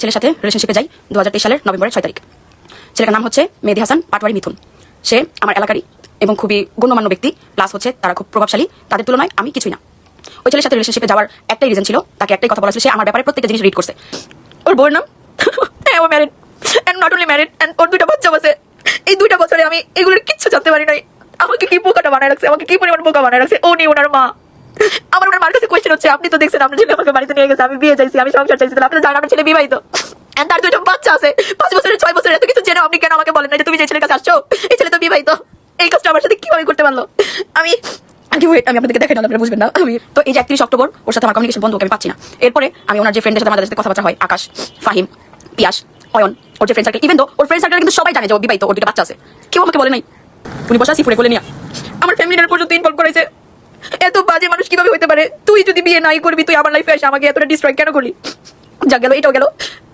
একটা ছেলের সাথে রিলেশনশিপে যাই দু সালের নভেম্বরের ছয় তারিখ। ছেলেটার নাম হচ্ছে মেহেদি হাসান পাটওয়ারি মিথুন। সে আমার এলাকারই এবং খুবই গণ্যমান্য ব্যক্তি প্লাস হচ্ছে তারা খুব প্রভাবশালী। তাদের তুলনায় আমি কিছুই না। ওই ছেলের সাথে রিলেশনশিপে যাওয়ার একটাই রিজন ছিল, তাকে একটাই কথা বলা ছিল সে আমার ব্যাপারে প্রত্যেকটা জিনিস রিড করছে। ওর বউয়ের নাম? Married and not only married and ওর দুইটা বাচ্চা বসে এই দুইটা বছরে আমি এগুলোর কিচ্ছু জানতে পারি নাই। আমাকে কি বোকাটা বানায় রাখছে? আমাকে কি পরিমাণ বোকা বানায় রাখছে? ও নি ওনার মা। আমার ওনার মার কাছে কোয়েশ্চেন হচ্ছে আপনি তো দেখছেন আপনার ছেলে আমাকে বাড়িতে নিয়ে গেছে আমি বিয়ে চাইছি আমি সংসার চাইছি জানেন ছেলে বিবাহিত। তার বাচ্চা আছে। পাঁচ বছরের ছয় বছরের এত কিছু জেনে আপনি কেন আমাকে বলেন না? যে তুমি যে ছেলের কাছে আসছো এই ছেলে তো বিবাহিত। এই কাজটা আমার সাথে কীভাবে করতে পারল? আমি আগে wait, আমি আপনাদেরকে দেখাই না আপনারা বুঝবেন না। আমি তো এই যে একত্রিশ অক্টোবর ওর সাথে আমার কমিউনিকেশন বন্ধ আমি পাচ্ছি না। এরপরে আমি ওনার যে ফ্রেন্ডের সাথে আমাদের সাথে কথাবার্তা হয় আকাশ ফাহিম পিয়াস অয়ন ওর যে ফ্রেন্ড সার্কেল ইভেন তো ওর ফ্রেন্ড সার্কেল কিন্তু সবাই জানে যে ও বিবাহিত ওর বাচ্চা আছে। কেউ আমাকে বলে নাই। উনি বসে ফুলে কোলে নিয়ে আমার ফ্যামিলির পর্যন্ত ইনভলভ করেছে এত বাজে মানুষ কীভাবে হতে পারে? তুই যদি বিয়ে নাই করবি, তুই আমার লাইফে এসে আমাকে এতটা ডিস্ট্রয় কেন করলি? যা গেল, এটাও গেল।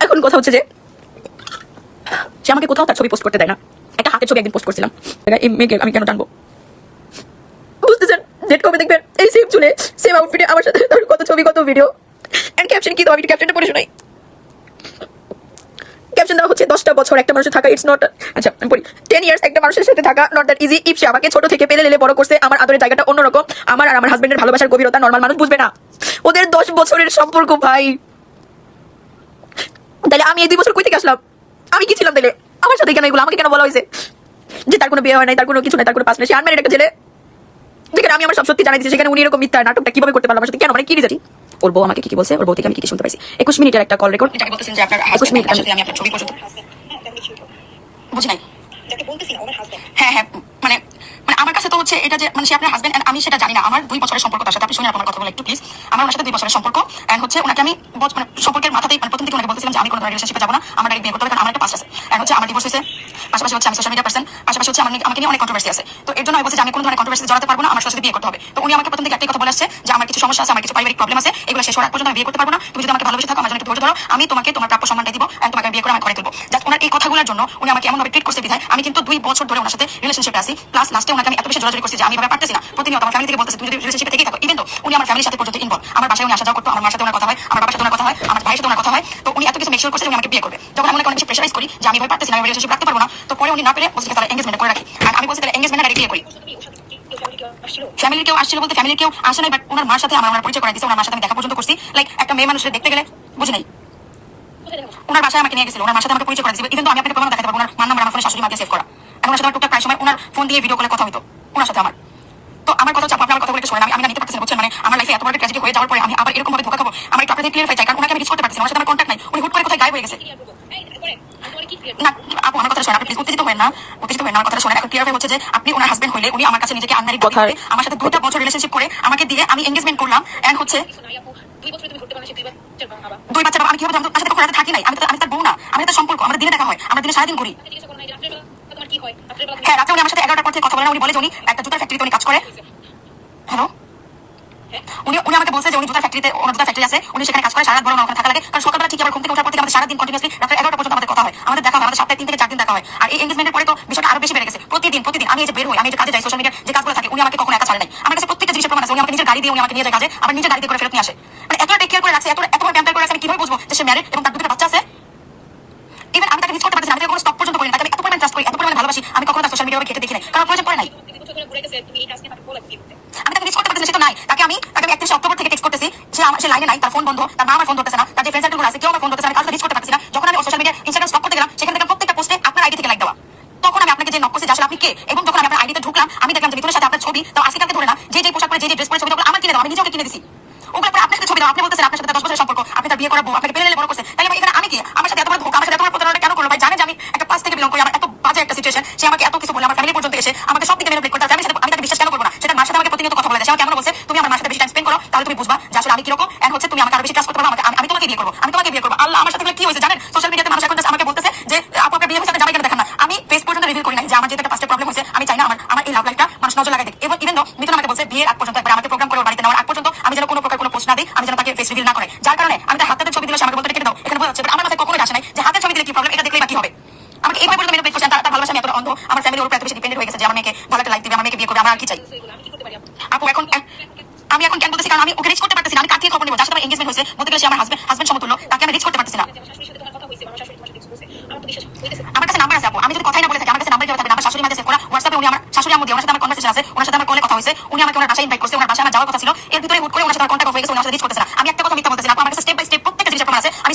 এখন কথা হচ্ছে যে, সে আমাকে কোথাও তার ছবি পোস্ট করতে দেয় না। একটা হাতের ছবি একদিন পোস্ট করছিলাম। এই মেয়েকে আমি কেন টানবো? বুঝতেছেন? ডেট কবে দেখবেন। এই সেম চুলে সেম আউটফিটে আমার সাথে কত ছবি, কত ভিডিও এন্ড ক্যাপশন কি তো? আমি ক্যাপশনটা পড়ে শোনাই। ক্যাপশন দেওয়া হচ্ছে, দশটা বছর একটা মানুষের থাকা ইটস নট আচ্ছা আমি পড়ি। টেন ইয়ার্স একটা মানুষের সাথে থাকা নট দ্যাট ইজি ইফ সে আমাকে ছোট থেকে পেলে লেলে বড় করছে, আমার আদরের জায়গাটা অন্যরকম, আমার আর আমার হাজবেন্ডের ভালোবাসার গভীরতা নর্মাল মানুষ বুঝবে না। ওদের দশ বছরের সম্পর্ক, ভাই। তাহলে আমি এই দুই বছর কই থেকে আসলাম? আমি কি ছিলাম তাহলে? আমার সাথে কেন এগুলো? আমাকে কেন বলা হয়েছে? যে তার কোনো বিয়ে হয় নাই, তার কোনো কিছু নাই, তার কোনো পাস নেই, সে আনম্যারিড একটা ছেলে। যেখানে আমি আমার সব সত্যি জানাই দিচ্ছি সেখানে উনি এরকম মিথ্যা নাটকটা কীভাবে করতে পারলাম আমার সাথে? কেন? মানে কি রিজাটি ওর বউ আমাকে কি কি বলছে? ওর বউ থেকে আমি কি কি শুনতে পাইছি? একুশ মিনিটের একটা কল রেকর্ড এটাকে বলতেছেন যে আপনার একুশ মিনিট আমি আপনার ছবি পর্যন্ত বুঝি নাই হ্যাঁ হ্যাঁ মানে মানে আমার কাছে তো হচ্ছে এটা যে মানে সে আপনার হাজবেন্ড আমি সেটা জানি না। আমার দুই বছরের সম্পর্ক, তার সাথে আপনি শুনে আমার কথা বলে একটু প্লিজ আমার ওনার সাথে দুই বছরের সম্পর্ক এন্ড হচ্ছে ওনাকে আমি মানে সম্পর্কের মাথাতেই মানে প্রথম থেকে ওনাকে বলতেছিলাম যে আমি কোনো ধরনের রিলেশনশিপে যাব না, আমার বিয়ে করতে হবে, কারণ আমার একটা পাস আছে। এন্ড হচ্ছে আমার ডিভোর্স হয়েছে, পাশাপাশি হচ্ছে আমি সোশ্যাল মিডিয়া পার্সন পাশাপাশি হচ্ছে আমার আমাকে নিয়ে অনেক কন্ট্রোভার্সি আছে। তো এর জন্য বলছি যে আমি কোনো ধরনের কন্ট্রোভার্সি জড়াতে পারব না, আমার সাথে বিয়ে করতে হবে। তো উনি আমাকে প্রথম থেকে একটাই কথা বলে আসছে যে আমার কিছু সমস্যা আছে, আমার কিছু পারিবারিক প্রবলেম আছে, এগুলো শেষ হওয়ার পর্যন্ত আমি বিয়ে করতে পারব না। তুমি যদি আমাকে ভালোবেসে থাকো, আমার জন্য একটু ধরো, আমি তোমাকে তোমার প্রাপ্য সম্মানটা দিব এন্ড তোমাকে বিয়ে করে আমি ঘরে তুলবো। জাস্ট ওনার এই কথাগুলোর জন্য উনি আমাকে এমন ভাবে ট্রিট করছে বিধায়, আমি কিন্তু দুই বছর ধরে ওনার সাথে রিলেশনশিপে আছি প্লাস লাস্টে ওনাকে আমি এত বেশি জোরাজোরি করছি যে আমি এভাবে পারতেছি না। প্রতিনিয়ত আমার ফ্যামিলি থেকে বলতেছে, তুমি যদি রিলেশনশিপে থেকেই থাকো ইভেন তো উনি আমার ফ্যামিলির সাথে পর্যন্ত ইনভলভ আমার বাসায় উনি আসা যাওয়া করতো, আমার মার সাথে ওনার কথা হয়, আমার বাবার সাথে ওনার কথা হয়, আমার ভাইয়ের সাথে ওনার কথা হয়, তো উনি এত কিছু মেক শিওর করছে উনি আমাকে বিয়ে করবে। যখন আমি অনেক বেশি প্রেশারাইজ করি যে আমি ভাই পারতেছি না, আমি রিলেশনশিপ রাখতে পারব না, তো পরে উনি না পেরে বলছে তাহলে এঙ্গেজমেন্ট করে রাখি। আর আমি বলছি, তাহলে এঙ্গেজমেন্ট ডাইরেক্ট বিয়ে করি। ফ্যামিলির কেউ আসছিল বলতে ফ্যামিলির কেউ আসে নাই বাট ওনার মার সাথে আমার, ওনার পরিচয় করে দিয়েছে ওনার মার সাথে আমি দেখা পর্যন্ত করছি। লাইক একটা মেয়ে মানুষের দেখতে গেলে বুঝে নাই। ওনার বাসায় আমাকে নিয়ে গেছিল ওনার মার সাথে আমাকে পরিচয় করে দিয়েছে কিন্তু আমি আপনাকে প্রমাণ দেখাতে পারব ওনার মার নাম্বার আমার ফোনে শাশুড়ি মাকে সেভ করা। এখন ওনার সাথে টুকটাক প্রায় সময় ওনার ফোন দিয়ে ভিডিও কলে কথা হতো ওনার সাথে আমার। তো আমার কথা হচ্ছে আপনি আমার কথা বলে শোনেন আমি আমি নিতে পারতেছি বুঝছেন? মানে আমার লাইফে এত বড় ট্র্যাজেডি হয়ে যাওয়ার পরে আমি আবার এরকম ভাবে ধোকা খাব আমার একটু আপনাদের ক্লিয়ারিফাই চাই কারণ ওনাকে আমি রিচ করতে পারতেছি না, ওনার সাথে আমার কন্ট্যাক্ট নাই উনি হুট করে কোথায় গায়েব হয়ে গেছে। না আপু আমার কথা শোনেন আপনি উত্তেজিত হবেন না উত্তেজিত হবেন না আমার কথা শোনেন এখন ক্লিয়ার হচ্ছে যে আপনি ওনার হাজবেন্ড হইলে উনি আমার কাছে নিজেকে আনমারি কথায়- আমার সাথে দুইটা বছর রিলেশনশিপ করে আমাকে দিয়ে আমি এঙ্গেজমেন্ট করলাম এন্ড হচ্ছে দুই বাচ্চা বাবা, আমি জানব তার সাথে থাকি নাই আমি তো আমি তার বউ না আমি তার সম্পর্ক আমাদের দিনে দেখা হয় আমরা দিনে সারাদিন করি হ্যাঁ? রাতে উনি আমার সাথে এগারোটার পর থেকে কথা বলে উনি বলে যে উনি একটা জুতার ফ্যাক্টরিতে উনি কাজ করে। হ্যালো উনি উনি আমাকে বলছে যে উনি জুতার ফ্যাক্টরিতে ওনার জুতার ফ্যাক্টরি আছে উনি সেখানে কাজ করে সারা রাত বড় ওখানে থাকা লাগে। কারণ সকালবেলা ঠিক আবার ঘুম থেকে ওঠার পর থেকে আমাদের সারাদিন কন্টিনিউসলি এগারোটা পর্যন্ত আমাদের কথা হয়। আমাদের দেখা হয় আমাদের সপ্তাহে তিন থেকে চার দিন দেখা হয়। আর এই এঙ্গেজমেন্টের পরে তো বিষয়টা আরও বেশি বেড়ে গেছে। প্রতিদিন প্রতিদিন আমি এই যে বের হই আমি যে কাজে যাই সোশ্যাল মিডিয়ার যে কাজগুলো থাকে উনি আমাকে কখনো একা ছাড়ে নাই। আমার কাছে প্রত্যেকটা জিনিসের প্রমাণ আছে। উনি আমাকে নিজের গাড়ি দিয়ে উনি আমাকে নিয়ে যায় কাজে আবার নিজের গাড়ি দিয়ে করে ফেরত নিয়ে আসে। মানে এত টেক কেয়ার করে রাখছে এত এত প্যাম্পার করে রাখছে আমি কীভাবে বুঝব যে সে ম্যারিড এবং তার দুটো বাচ্চা আছে ইভেন আমি তাকে রিচ করতে পারছি না, আমি তাকে কোনো স্টক পর্যন্ত ট্রাস্ট করি এত পরিমাণ ভালোবাসি আমি কখনো তার সোশ্যাল মিডিয়া ঘেটে দেখি নাই। কারণ প্রয়োজন পড়ে নাই। আমি তাকে রিচ করতে পারতেছি না, সেটা নাই। তাকে আমি তাকে একত্রিশে অক্টোবর থেকে টেক্সট করতেছি সে আমার সে লাইনে নাই তার ফোন বন্ধ তার মা আমার ফোন ধরতেছে না তার যে ফ্রেন্ড সার্কেল আছে কেউ আমার ফোন ধরতেছে না, আমি কাউকে রিচ করতে পারতেছি না। যখন আমি সোশ্যাল মিডিয়া ইনস্টাগ্রাম স্টক করতে গেলাম সেখান থেকে প্রত্যেকটা পোস্টে আপনার আইডি থেকে লাইক দেওয়া। তখন আমি আপনাকে যে নক করছি আসলে আপনি কে? এবং যখন আমি আপনার আইডিতে ঢুকলাম আমি দেখলাম যে মিথুনের সাথে আপনার ছবি তো আজকে কালকে ধরে না যে যে পোশাক পরে যে যে ড্রেস পরে ছবি আমার কিনে দাও আমি নিজেও কিনে দিছি। ওগুলো পরে আপনাকে ছবি দাও আপনি বলতেছেন আপনার সাথে দশ বছরের সম্পর্ক আপনি তার বিয়ে করাবো আপনাকে পেলে বড় করছে। তাহলে এখানে আমি কি? আমার সাথে এত বড় ধোকা আমার সাথে এত বড় প্রতারণা কেন করল? ভাই জানে যে আমি একটা পাঁচ থেকে বিলং করি আমার বাজে একটা সিচুয়েশন সে আমাকে এত কিছু বলে আমার ফ্যামিলি পর্যন্ত এসে আমাকে সব দিকে মেনে করতে আমি সাথে আমি তাকে বিশ্বাস কেন করব না? সেটা মার সাথে আমাকে প্রতিনিয়ত কথা বলে দেয়। সে কেমন বলছে? তুমি আমার মার সাথে বেশি টাইম স্পেন্ড করো, তাহলে তুমি বুঝবা যে আসলে আমি কীরকম এন্ড হচ্ছে তুমি আমাকে আরও বেশি ট্রাস্ট করতে পারো আমাকে আমি- তোমাকে বিয়ে করব। আমি তোমাকে বিয়ে করব। আল্লাহ আমার সাথে কি হয়েছে জানেন? সোশ্যাল মিডিয়াতে মানুষ এখন আমাকে বলতেছে যে, আপু, আপনার বিয়ে হয়েছে জামাই কেন দেখেন না। আমি ফেস পর্যন্ত রিভিল করি নাই যে আমার যেটা একটা প্রবলেম হয়েছে, আমি চাই না আমার আমার এই লাভ লাইফটা মানুষ নজর লাগাই দেখ। এবং ইভেন মিথুন আমাকে বলছে, বিয়ের আগ পর্যন্ত একবার আমাকে প্রোগ্রাম করে, বাড়িতে নেওয়ার আগ পর্যন্ত আমি যেন কোনো প্রকার কোনো পোস্ট না দিই, আমি যেন তাকে ফেস রিভিল না করে যার কারণে আমি তার হাতের ছবি দিলে সে আমাকে বলতে কেটে দাও এখানে বোঝা যাচ্ছে আমার মাথায় কখনোই আসে নাই যে হাতের ছবি দিলে কি প্রবলেম এটা দেখলেই বাকি হবে? তো তার ভালোবাসা আমি অন্ধ, আমার ফ্যামিলি ওর এত বেশি ডিপেন্ডেন্ট হয়ে গেছে যে আমার মেয়েকে ভালো একটা লাইফ দিবে, আমার মেয়েকে বিয়ে করবে, আমার আর কি চাই? আপু, এখন আমি এখন কেন বলতেছি কারণ আমি ওকে রিচ করতে পারতেছি না, আমি কাকে খবর নেব? যার সাথে আমার এঙ্গেজমেন্ট হয়েছে, বলতে গেলে আমার হাজবেন্ড হাজবেন্ড সমতুল্য, তাকে আমি রিচ করতে পারতেছি না। আমার কাছে নাম্বার আছে, আপু, আমি যদি কথাই না বলে থাকি, আমার কাছে নাম্বার দেওয়া থাকবে আমার শাশুড়ি মাঝে করা হোয়াটসঅ্যাপে উনি আমার শাশুড়ি আমাদের ওনার সাথে আমার কনভারসেশন আছে, ওনার সাথে আমার কলে কথা হয়েছে, উনি আমাকে ওনার বাসায় ইনভাইট করছে, ওনার বাসায় আমার যাওয়ার কথা ছিল, এর ভিতরে হুট করে ওনার সাথে কন্ট্যাক্ট হয়ে গেছে ওনার সাথে রিচ করতেছে না। আমি একটা কথা মিথ্যা বলতেছি না আমার কাছে স্টেপ বাই স্টেপ প্রত্যেকটা জিনিস আছে, আমি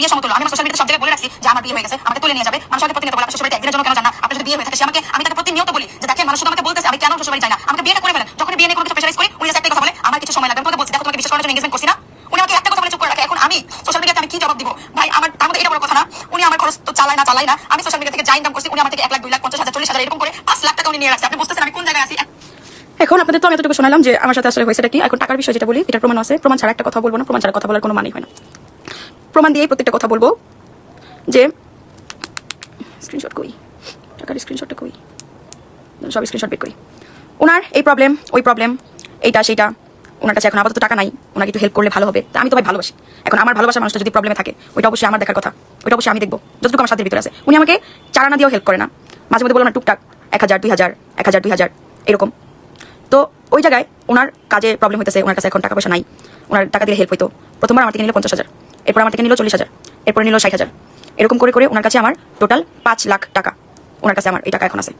বিয়ে সমতুল্য আমি সোশ্যাল মিডিয়াতে সব জায়গায় বলে রাখছি যে আমার বিয়ে হয়ে গেছে, আমাকে তুলে নিয়ে যাবে। মানুষ প্রতিনিয়ত বলে একদিনের জন্য কেন যান না। আপনার যদি বিয়ে হয়ে থাকে, সে আমাকে, আমি তাকে প্রতিনিয়ত বলি যে মানুষ আমাকে বলতেছে, আমি কেন যাই না? আমাকে বিয়েটা করে যখন বিয়ে নিয়ে কোনো কিছু করি, উনি একটা কথা বলে, আমার কিছু সময় লাগবে বলছি, দেখো, তোমাকে করার জন্য এঙ্গেজমেন্ট করছি না। উনি আমাকে একটা কথা বলে চুপ করে রাখে। এখন আমি সোশ্যাল মিডিয়াতে আমি কি জবাব দিব? ভাই, আমার এটা বড় কথা না। উনি আমার খরচ তো চালায় না, চালাই না। আমি সোশ্যাল মিডিয়া থেকে ইনকাম করছি, উনি আমার থেকে এক লাখ, দুই লাখ, পঞ্চাশ হাজার, চল্লিশ হাজার এরকম করে পাঁচ লাখ টাকা উনি নিয়ে রাখছে। আপনি বুঝতেছেন আমি কোন জায়গায় আছি? এখন আপনাদের তো আমি এতটুকু শোনালাম যে আমার সাথে আসলে হয়েছেটা কি? এখন টাকার বিষয় যেটা বলি, এটার প্রমাণ আছে। প্রমাণ ছাড়া একটা কথা বলব না, প্রমাণ ছাড়া কথা বলার কোনো মানে হয় না। প্রমাণ দিয়েই প্রত্যেকটা কথা বলব যে স্ক্রিনশট কই? টাকার স্ক্রিনশটটা কই? সব স্ক্রিনশট বের করি। ওনার এই প্রবলেম ওই প্রবলেম এইটা, সেইটা, ওনার কাছে এখন আপাতত টাকা নাই, ওনাকে একটু হেল্প করলে ভালো হবে। তা আমি তো ভাই ভালোবাসি। এখন আমার ভালোবাসা মানুষটা যদি প্রবলেমে থাকে, ওইটা অবশ্যই আমার দেখার কথা। ওইটা অবশ্যই আমি দেখব। যতটুকু আমার সাথে ভিতরে আছে। উনি আমাকে চারানা দিয়েও হেল্প করে না। মাঝে মধ্যে বললাম না টুকটাক, এক হাজার, দুই হাজার, এক হাজার, দুই হাজার, এরকম। তো ওই জায়গায় ওনার কাজে প্রবলেম হইতেছে, ওনার কাছে এখন টাকা পয়সা নাই। ওনার টাকা দিয়ে হেল্প হইতো। প্রথমবার আমার থেকে নিল পঞ্চাশ হাজার। এরপর আমার থেকে নিল চল্লিশ হাজার, এরপর নিল ষাট হাজার। এরকম করে করে ওনার কাছে আমার টোটাল পাঁচ লাখ টাকা, ওনার কাছে আমার এই টাকা এখন আছে।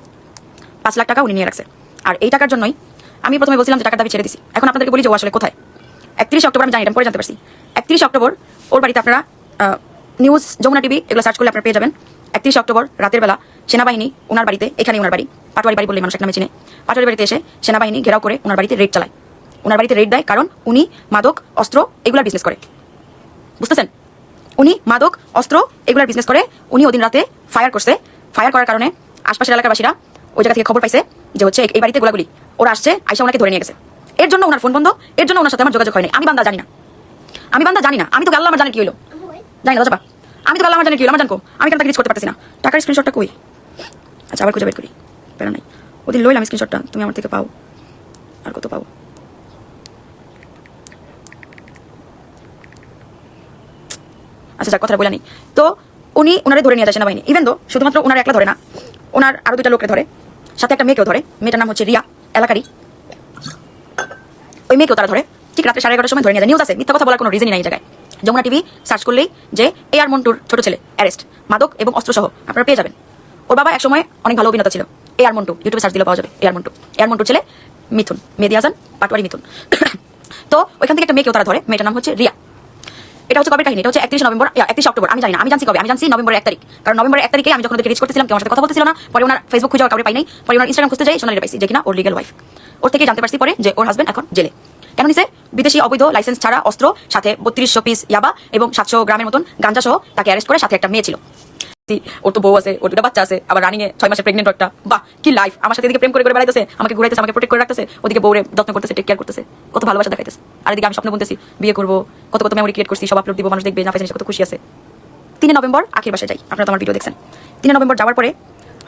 পাঁচ লাখ টাকা উনি নিয়ে রাখছে। আর এই টাকার জন্যই আমি প্রথমে বলছিলাম যে টাকার দাবি ছেড়ে দিছি। এখন আপনাদেরকে বলি যে ও আসলে কোথায়। একত্রিশ অক্টোবর আমি জানি পরে জানতে পারছি। একত্রিশ অক্টোবর ওর বাড়িতে আপনারা নিউজ যমুনা টিভি এগুলো সার্চ করলে আপনারা পেয়ে যাবেন। একত্রিশ অক্টোবর রাতের বেলা সেনাবাহিনী ওনার বাড়িতে এখানে ওনার বাড়ি, পাটোয়ারি বাড়ি বললে মানুষ এক নামে চিনে। পাটোয়ারি বাড়িতে এসে সেনাবাহিনী ঘেরাও করে ওনার বাড়িতে রেড চালায়। ওনার বাড়িতে রেড দেয় কারণ উনি মাদক, অস্ত্র এগুলার বিজনেস করে। বুঝতেছেন? উনি মাদক, অস্ত্র এগুলার বিজনেস করে। উনি ওদিন রাতে ফায়ার করছে। ফায়ার করার কারণে আশপাশের এলাকাবাসীরা ওই জায়গা থেকে খবর পাইছে যে হচ্ছে এই বাড়িতে গোলাগুলি। ওরা আসছে আইসা ওনাকে ধরে নিয়ে গেছে। এর জন্য ওনার ফোন বন্ধ, এর জন্য ওনার সাথে আমার যোগাযোগ হয়নি। আমি বান্দা জানি না। আমি বান্দা জানি না। আমি তো আল্লাহ আমার জানি কি হলো জানি না যাবা আমি তো আল্লাহ আমার জানি কি হলো আমার জানকো আমি কেন তাকে কিছু করতে পারতেছি না। টাকার স্ক্রিনশটটা কই? আচ্ছা আবার খুঁজে বের করি। প্যারা নাই। ওদিন লইলাম স্ক্রিনশটটা তুমি আমার থেকে পাও। আর কত পাও আচ্ছা যাক কথা বলে নি তো উনি ওনারে ধরে নিয়ে যায় সেনাবাহিনী। ইভেন তো শুধুমাত্র ওনার একলা ধরে না ওনার আরও দুইটা লোককে ধরে। সাথে একটা মেয়েকেও ধরে। মেয়েটার নাম হচ্ছে রিয়া, এলাকারই। ওই মেয়েকেও তারা ধরে। ঠিক রাত্রে সাড়ে এগারোটার সময় ধরে নিয়ে যায়। নিউজ আছে, মিথ্যা কথা বলার কোনো রিজনই নাই জায়গায়। যমুনা টিভি সার্চ করলেই যে এ আর মন্টুর ছোট ছেলে অ্যারেস্ট মাদক এবং অস্ত্র সহ আপনারা পেয়ে যাবেন। ওর বাবা একসময় অনেক ভালো অভিনেতা ছিল। এ আর মন্টু ইউটিউবে সার্চ দিলে পাওয়া যাবে। এ আর মন্টু। এ আর মন্টুর ছেলে মিথুন মেদি হাসান, পাটোয়ারি মিথুন। তো ওইখান থেকে একটা মেয়েকেও তারা ধরে। মেয়েটার নাম হচ্ছে রিয়া। এটা হচ্ছে কবে কাহিনী, এটা হচ্ছে একত্রিশ নভেম্বর একত্রিশ অক্টোবর। আমি জানি না, আমি জানছি কবে, আমি জানছি নভেম্বর এক তারিখ। কারণ নভেম্বর এক তারিখে আমি যখন রিচ করতেছিলাম, কেউ আমার সাথে কথা বলতেছিল না, পরে ওনার ফেসবুক খুঁজে কাউকে পাই নাই, পরে ওনার ইনস্টাগ্রাম খুঁজতে যাই, সোনালি পাইছি, যে কিনা ওর লিগেল ওয়াইফ ওর থেকে জানতে পারছি পরে যে ওর হাজবেন্ড এখন জেলে। কেন নিছে? বিদেশি অবৈধ লাইসেন্স ছাড়া, অস্ত্র, সাথে বত্রিশশো পিস ইয়াবা এবং সাতশো গ্রামের মতন গাঞ্জা সহ তাকে অ্যারেস্ট করে সাথে একটা মেয়ে ছিল। ওর তো বউ আছে, ওর দুটা বাচ্চা আছে, আবার রানিং এ ছয় মাসের প্রেগনেন্ট একটা। বাহ, কি লাইফ আমার সাথে এদিকে প্রেম করে করে বেড়াইতেছে, আমাকে ঘুরাইতেছে, আমাকে প্রোটেক্ট করে রাখতেছে, ওদিকে বউরে যত্ন করতেছে টেক কেয়ার করতেছে। কত ভালোবাসা দেখাইতেছে। আর এদিকে আমি স্বপ্ন বলতেছি বিয়ে করব, কত কত মেমোরি ক্রিয়েট করছি, সব আপলোড দিব, মানুষ দেখবে, না ফেসে কত খুশি আছে। তিনে নভেম্বর, আখির বাসায় যাই, আপনারা তো আমার ভিডিও দেখছেন। তিনে নভেম্বর যাওয়ার পরে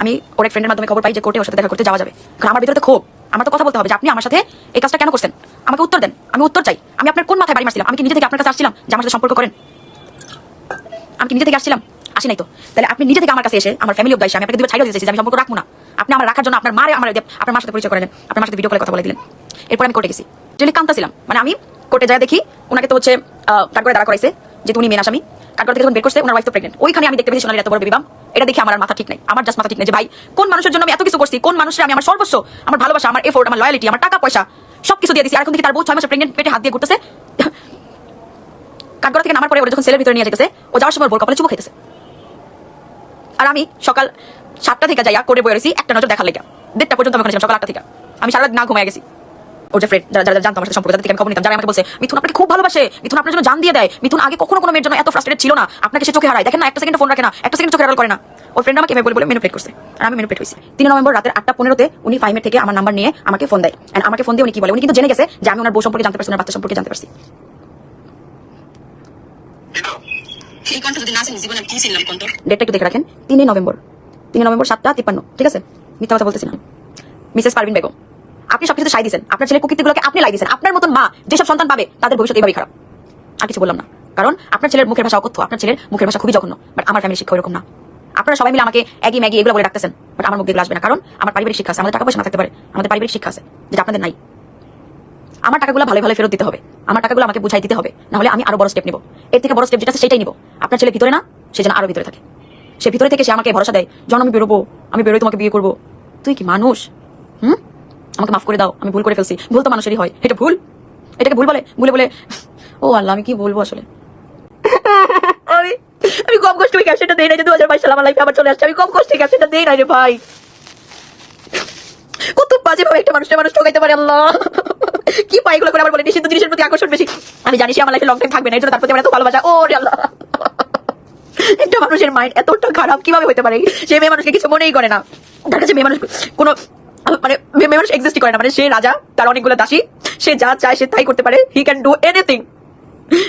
আমি ওর এক ফ্রেন্ডের মাধ্যমে খবর পাই যে কোর্টে ওর সাথে দেখা করতে যাওয়া যাবে। কারণ আমার ভিতরে তো ক্ষোভ, আমার তো কথা বলতে হবে যে আপনি আমার সাথে এই কাজটা কেন করছেন? আমাকে উত্তর দেন, আমি উত্তর চাই। আমি আপনার কোন মাথায় বাড়ি মারছিলাম? আমি কি নিজে থেকে আপনার কাছে আসছিলাম যে আমার সাথে সম্পর্ক করেন? আমি কি নিজে থেকে আসছিলাম? আসি নাই তো। তাহলে আপনি নিজে থেকে আমার কাছে এসে আমার ফ্যামিলি অব্দাইসে আমি আপনাকে দুবার ছাড়িয়ে দিয়েছি আমি সম্পর্ক রাখব না। আপনি আমার রাখার জন্য আপনার মারে আমার আপনার মার সাথে পরিচয় করে দেন আপনার মার সাথে ভিডিও কলে কথা বলে দিলেন। এরপর আমি কোর্টে গেছি। রিলি কান্তাছিলাম মানে আমি কোর্টে যায় দেখি, ওনাকে তো হচ্ছে কাঠগড়ে দাঁড়া করাইছে যে উনি মেন আসামি। কাঠগড় থেকে যখন বের করছে, ওনার ওয়াইফ তো প্রেগনেন্ট ওইখানে আমি দেখতে পেয়েছি সোনালি এত বড় বিবাহ এটা দেখে আমার মাথা ঠিক নাই। আমার জাস্ট মাথা ঠিক নাই যে, ভাই, কোন মানুষের জন্য আমি এত কিছু করছি? কোন মানুষের আমি আমার সর্বস্ব আমার ভালোবাসা, আমার এফোর্ট আমার লয়ালিটি আমার টাকা, পয়সা, সবকিছু দিয়ে দিছি। আর এখন থেকে তার বউ ছয় মাসে প্রেগনেন্ট পেটে হাত দিয়ে ঘুরতেছে। কাঠগড় থেকে নামার পরে ওরা যখন সেলের ভিতরে নিয়ে যেতেছে ও যাওয়ার সময় বোর কপালে চুমু খেতেছে। আর আমি সকাল সাতটা থেকে যাইয়া করে বয়ে রয়েছি একটা নজর দেখার লেগে। দেড়টা পর্যন্ত আমি সকাল আটটা থেকে। আমি সারা না ঘুমায় গেছি। ওর যে ফ্রেন্ড যারা যারা জানতো আমার সাথে সম্পর্ক তাদের থেকে আমি খবর নিতাম। যারা আমাকে বলছে, মিথুন আপনাকে খুব ভালোবাসে। মিথুন আপনার জন্য জান দিয়ে দেয়। মিথুন আগে কখনো কোনো মেয়ের জন্য এত ফ্রাস্ট্রেটেড ছিল না। আপনাকে সে চোখে হারায়। দেখেন না, একটা সেকেন্ড ফোন রাখে না, একটা সেকেন্ড চোখে করে না। ওর ফ্রেন্ড আমাকে বলে বলে মেনুপ্লেট করছে। আর আমি মেনুপ্লেট হয়েছি তিন নভেম্বর রাতের আটটা পনেরোতে উনি ফাইমের থেকে আমার নাম্বার নিয়ে আমাকে ফোন দেয়। And আমাকে ফোন দিয়ে উনি কি বলে? উনি কিন্তু জেনে গেছে যে আমি ওনার বউ সম্পর্কে জানতে পারছি, ওনার বাচ্চা সম্পর্কে জানতে পারছি। কণ্ঠ যদি না শুনি জীবনে কি ছিলাম কণ্ঠ ডেটটা একটু দেখে রাখেন নভেম্বর নভেম্বর সাতটা তিপ্পান্ন, ঠিক আছে? মিথ্যা কথা বলতেছি না। মিসেস পারভিন বেগম, আপনি সাই দিয়েছেন আপনার আপনি লাই দিয়েছেন আপনার মতন মা যেসব সন্তান পাবে, তাদের ভবিষ্যৎ এভাবেই খারাপ। আর কিছু বললাম না। কারণ আপনার ছেলের মুখের ভাষা অকথ্য, আপনার ছেলের মুখের ভাষা খুবই জঘন্য। বাট আমার ফ্যামিলি শিক্ষা এরকম না। আপনারা সবাই মিলে আমাকে এগি ম্যাগি এগুলো বলে রাখতেছেন বাট আমার মুখ দেখলে আসবে না। কারণ আমার পারিবারিক শিক্ষা আছে, আমাদের টাকা পয়সা না থাকতে পারে। আমাদের পারিবারিক শিক্ষা আছে, যেটা আপনাদের নাই। আমার টাকাগুলো ভালো ভালো ফেরত দিতে হবে। আমার টাকাগুলো আমাকে বুঝাই দিতে হবে। নাহলে আমি আরও বড় স্টেপ নিব। এর থেকে বড় স্টেপ যেটা সেটাই নিব। আপনার ছেলে ভিতরে না, সে যেন আরও ভিতরে থাকে। সে ভিতরে থেকে সে আমাকে ভরসা দেয়, জন, আমি বেরোবো, আমি বেরোই, তোমাকে বিয়ে করব। তুই কি মানুষ? হুম? আমাকে মাফ করে দাও, আমি ভুল করে ফেলছি। ভুল তো মানুষেরই হয়। এটা ভুল? এটাকে ভুল বলে? ভুলে বলে, ও আল্লাহ, আমি কি বলব আসলে? আমি কম কষ্ট ক্যাপশনটা দেই যে দু হাজার বাইশ সাল আমার লাইফে আবার চলে আসছে। আমি কম কষ্টে ক্যাপশনটা দেই নাই রে ভাই। কত বাজে ভাবে একটা মানুষটা মানুষ ঠকাইতে পারে আল্লাহ। কি পাই এগুলো করে আবার বলে নিষিদ্ধ জিনিসের প্রতি আকর্ষণ বেশি। আমি জানি সে আমার লাইফে লং টাইম থাকবে না এই জন্য তার প্রতি আমার এত ভালোবাসা। ও রে আল্লাহ। একটা মানুষের মাইন্ড এতটা খারাপ, কীভাবে হতে পারে? সে মেয়ে মানুষকে কিছু মনেই করে না। তার কাছে মেয়ে মানুষ কোনো মানে মেয়ে মানুষ এক্সিস্টই করে না। মানে সে রাজা, তার অনেকগুলো দাসী, সে যা চায় সে তাই করতে পারে। হি ক্যান ডু এনিথিং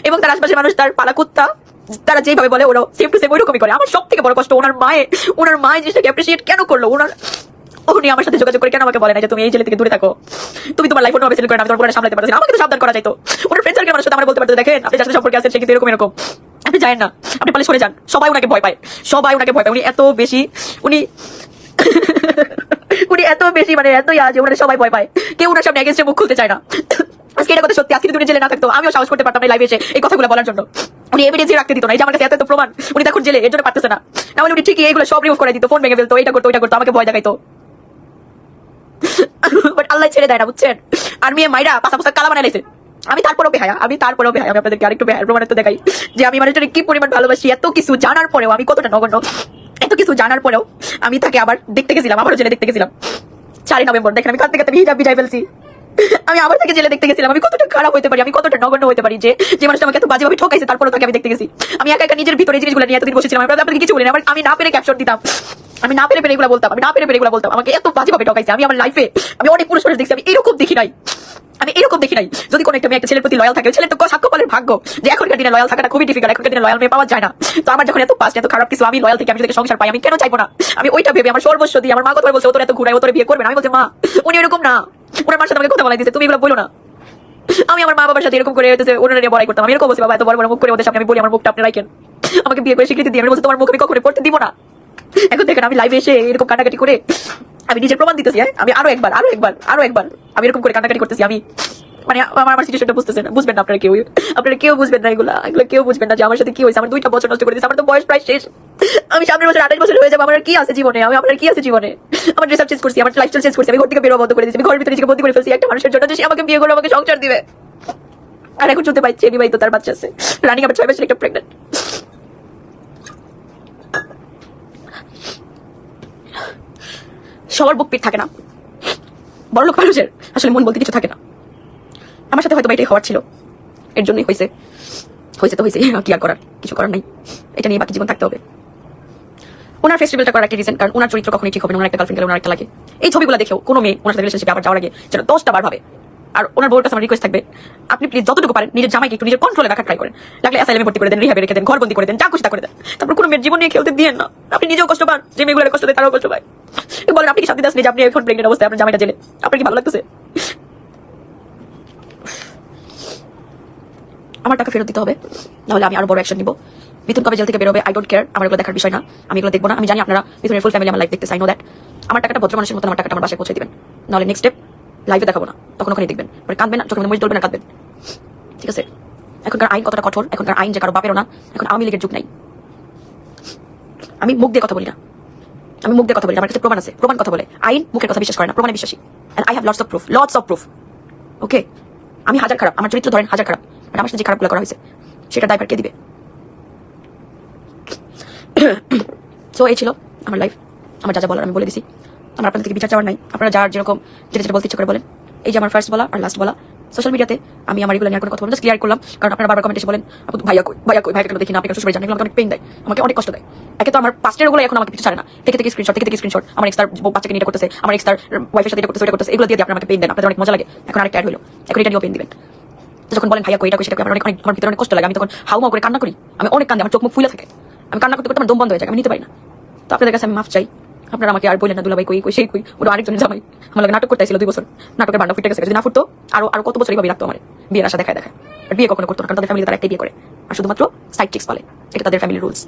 এবং তার আশপাশের মানুষ, তার পালা কুত্তা, তারা যেভাবে বলে ওরা সেম টু সেম ওইরকমই করে। আমার সব থেকে বড় কষ্ট, ওনার মায়ে ওনার মায়ে জিনিসটাকে অ্যাপ্রিসিয়েট কেন করল? ওনার উনি আমার সাথে যোগাযোগ করে কেন আমাকে বলে না যে তুমি এই ছেলে থেকে দূরে থাকো? তুমি তোমার লাইফ অন্য ছেলে করে আমি তোমার পুরো সামলাতে পারছি আমাকে তো সাবধান করা যাইতো ওনার ফ্রেন্ড সার্কেল আমার সাথে আমার বলতে পারতো, দেখেন, আপনি যার সম্পর্কে আছেন, সে কিন্তু এরকম এরকম। আপনি জানেন না, আপনি পালে সরে যান। সবাই ওনাকে ভয় পায়, সবাই ওনাকে ভয় পায়। উনি এত বেশি, উনি উনি এত বেশি মানে এতই আজ ওনার সবাই ভয় পায়। কেউ ওনার সামনে এগেন্স্টে মুখ খুলতে চায় না। আজকে এটা কথা সত্যি, আজকে উনি জেলে না থাকতো, আমিও সাহস করতে পারতাম না লাইভে এসে এই কথাগুলো বলার জন্য। উনি এভিডেন্সই রাখতে দিত না, এই যে আমার কাছে এত প্রমাণ, উনি তখন জেলে, এর জন্য পারতেছে না। তাহলে উনি ঠিকই এগুলো সব রিমুভ করে দিত ফোন ভেঙে ফেলতো এটা করতো, ওইটা করতো, আমাকে ভয় দেখাইতো। বাট আল্লাহ ছেড়ে দেয় না, বুঝছেন? আর মেয়ে মাইরা পাশা পাশা কালা বানাইছে আমি বেহায়া আমি বেহায়া। আমি আপনাদেরকে আরেকটু তো দেখাই যে আমি কি পরিমাণ ভালোবাসি, এত কিছু জানার পরেও আমি কতটা নগণ্য, এত কিছু জানার পরেও আমি তাকে আবার দেখতে গেছিলাম, আবারও জেলে দেখতে গেছিলাম। চারই নভেম্বর, দেখেন, আমি কাঁদতে কাঁদতে হিজাব বিজাই ফেলছি। আমি আবার তাকে জেলে দেখতে গেছিলাম, আমি কতটা খারাপ হতে পারি, আমি কতটা নগণ্য হতে পারি যে যে মানুষটা আমাকে এত ঠকাইছে তারপরে তাকে আমি দেখতে গেছি। আমি একা একা নিজের ভিতরে জিনিসগুলো নিয়ে এতদিন বসেছিলাম আপনাদের কিছু বলি না আমি না পেরে ক্যাপশন দিতাম। আমি না পেরে পেরে এগুলো বলতাম, আমি না পেরে পেরে এগুলো বলতাম। আমাকে এত বাজেভাবে ঠকাইছে, আমি আমার লাইফে আমি অনেক পুরুষ মানুষ দেখছি, আমি এরকম দেখি নাই। আমি এরকম দেখি নাই। যদি কোনো একটা মেয়ে একটা ছেলের প্রতি লয়াল থাকে ছেলের তো সাক্ষ্য পালের ভাগ্য যে এখনকার দিনে লয়াল থাকাটা খুবই ডিফিকাল্ট এখনকার দিনে লয়াল মেয়ে পাওয়া যায় না। তো আমার যখন এত পাস্ট এত খারাপ কিছু আমি লয়াল থেকে আমি যদি সংসার পাই, আমি কেন চাইব না? আমি ওইটা ভেবে আমার সর্বস্ব দিয়ে আমার মা কথা বলছে, ও তোর এত ঘুরাই ও তোর বিয়ে করবে না? আমি বলছি, মা, উনি এরকম না। ওনার মার সাথে কথা বলাই দিচ্ছে তুমি এগুলো বলো না। আমি আমার মা বাবার সাথে এরকম করে হইতেছে, ওনারা নিয়ে বড়াই করতাম। আমি এরকম বলছি, বাবা, এত বড় বড় মুখ করে ওদের সামনে আমি বলি, আমার মুখটা আপনি রাখেন। আমাকে বিয়ে করে স্বীকৃতি দিয়ে আমি বলছি, তোমার মুখ আমি কখনো পড়তে দিব না। এখন দেখেন আমি লাইভে এসে এরকম কাটাকাটি করে আমি নিজের প্রমাণ দিতেছি হ্যাঁ? আমি আরও একবার আরও একবার আরও একবার আমি এরকম করে কাটাকাটি করতেছি, আমি মানে আমার আমার সিচুয়েশনটা বুঝতেছেন, বুঝবেন না আপনারা কেউ। আপনারা কেউ বুঝবেন না এগুলা, এগুলো কেউ বুঝবেন না যে আমার সাথে কি হয়েছে, আমার দুইটা বছর নষ্ট করে আমার তো বয়স প্রায় শেষ। আমি সামনের বছর আঠাশ বছর হয়ে যাব, আমার কি আছে জীবনে? আমি আপনার কি আছে জীবনে? আমার ড্রেস চেঞ্জ করছি, আমার লাইফস্টাইল চেঞ্জ করছি, আমি ঘর থেকে বন্ধ করে আমি ভিতরে নিজেকে বন্দি করে ফেলছি, একটা মানুষের জন্য যে সে আমাকে বিয়ে করে আমাকে সংসার দিবে। আর এখন চলতে পারছি এনি তো তার বাচ্চা আছে। রানিং আবার ছয় মাসের একটা প্রেগনেন্ট সবার বুক থাকে না। বড় লোক মানুষের আসলে মন বলতে কিছু থাকে না। আমার সাথে হয়তো এটাই হওয়ার ছিল। এর জন্যই হয়েছে। হয়েছে তো হয়েছে। কি আর করার? কিছু করার নাই। এটা নিয়ে বাকি জীবন থাকতে হবে। ওনার ফেস্টিভ্যালটা করার একটা রিজন কারণ ওনার চরিত্র কখনই ঠিক হবে ওনার একটা গার্লফ্রেন্ড গেলে ওনার একটা লাগে। এই ছবিগুলো দেখেও কোনো মেয়ে ওনার সাথে রিলেশনশিপে আবার যাওয়ার আগে যেন দশটা বার ভাবে। আর ওনার বউর কাছে আমার রিকোয়েস্ট থাকবে, আপনি প্লিজ যতটুকু পারেন নিজের জামাইকে একটু নিজের কন্ট্রোলে রাখার ট্রাই করেন। লাগলে অ্যাসাইলেমে ভর্তি করে দেন রিহাবে রেখে দেন ঘর বন্দি করে দেন, যা খুশি করে দেন। তারপর কোনো মেয়ের জীবন নিয়ে খেলতে দিয়ে না। আপনি নিজেও কষ্ট পান, যে মেয়েগুলো কষ্ট দেয় তারাও কষ্ট পায়। বলেন, আপনি কি শান্তি দাস যে আপনি এখন প্রেগনেন্ট অবস্থায়, আপনার জামাইটা জেলে, আপনার কি ভালো লাগতেছে? আমার টাকা ফেরত দিতে হবে, নাহলে আমি আরও বড় অ্যাকশন নিব। মিথুন কবে জেল থেকে বেরোবে? আই ডোন্ট কেয়ার আমার এগুলো দেখার বিষয় না। আমি এগুলো দেখব না। আমি জানি আপনারা মিথুনের ফুল ফ্যামিলি আমার লাইফ দেখতে চাই নো দ্যাট আমার টাকাটা ভদ্র মানুষের মতো আমার টাকাটা আমার বাসায় পৌঁছে দিবেন। নাহলে নেক্সট স্টেপ লাইভে দেখাবো না। তখন ওখানে দেখবেন। পরে কাঁদবেন না যখন মরিচ তুলবেন না, কাঁদবেন। ঠিক আছে? এখনকার আইন কতটা কঠোর? এখনকার আইন যে কারও বাপেরও না। এখন আওয়ামী লীগের যুগ নাই। আমি মুখ দিয়ে কথা বলি না। আমি মুখ দিয়ে কথা বলি আমার কাছে প্রমাণ আছে। প্রমাণ কথা বলে। আইন মুখের কথা বিশ্বাস করে না, প্রমাণে বিশ্বাসী। And I have lots of proof lots of proof okay আমি হাজার খারাপ, আমার চরিত্র ধরেন হাজার খারাপ। আর আমার সাথে যে খারাপগুলো করা হয়েছে, সেটা দায়ভার কে দিবে? সো এই ছিল আমার লাইফ আমার যা যা বলার আমি বলে দিছি। আমার আপনাদের থেকে বিচার চাওয়ার নাই। আপনারা যার যেরকম যেটা যেটা বলতে ইচ্ছে করে বলেন। এই যে আমার ফার্স্ট বলা আর লাস্ট বলা। সোশ্যাল মিডিয়াতে আমি আমার এগুলো নিয়ে কোনো কথা বলব ক্লিয়ার করলাম। কারণ আপনারা বারবার কমেন্ট বলেন, আপু, ভাইয়া কই ভাইয়া কই? ভাইয়া কেন দেখি না, আপনি শ্বশুর জানেন আমাকে অনেক পেন দেয়, আমাকে অনেক কষ্ট দেয়। একে তো আমার পাস্টের ওগুলো এখন আমাকে কিছু ছাড়ে না। থেকে থেকে স্ক্রিনশট থেকে থেকে স্ক্রিনশট আমার এক্স তার বাচ্চাকে নিয়ে করতেছে, আমার এক্স তার ওয়াইফের সাথে এটা করতেছে এটা করতেছে, এগুলো দিয়ে আপনারা আমাকে পেন দেন, আপনাদের অনেক মজা লাগে। এখন আরেকটা অ্যাড হলো, এখন এটা নিয়েও পেন দিবেন। যখন বলেন, ভাইয়া কই? এটা কই? সেটা আমার অনেক আমার ভিতরে অনেক কষ্ট লাগে। আমি তখন হাউমাউ করে কান্না করি, আমি অনেক কান্দে, আমার চোখ মুখ ফুলে থাকে। আমি কান্না করতে করতে আমার দম বন্ধ হয়ে যায়, আমি নিতে পারি না। তো আপনাদের কাছে আমি মাফ চাই। আপনারা আমাকে আর বললেন না, দুলাভাই কই কই, সেই কই, ওটা আরেকজনের জামাই। আমার নাটক করতে ছিল দুই বছর। নাটকের বান্ডা ফুটে গেছে যদি না ফুটতো, আরও আরও কত বছর এইভাবে রাখতো আমার। বিয়ের আশা দেখায় দেখায়। বিয়ে কখনো করতো না, কারণ তাদের ফ্যামিলি তারা একটাই বিয়ে করে। আর শুধুমাত্র সাইড চিক্স বলে, এটা তাদের ফ্যামিলি রুলস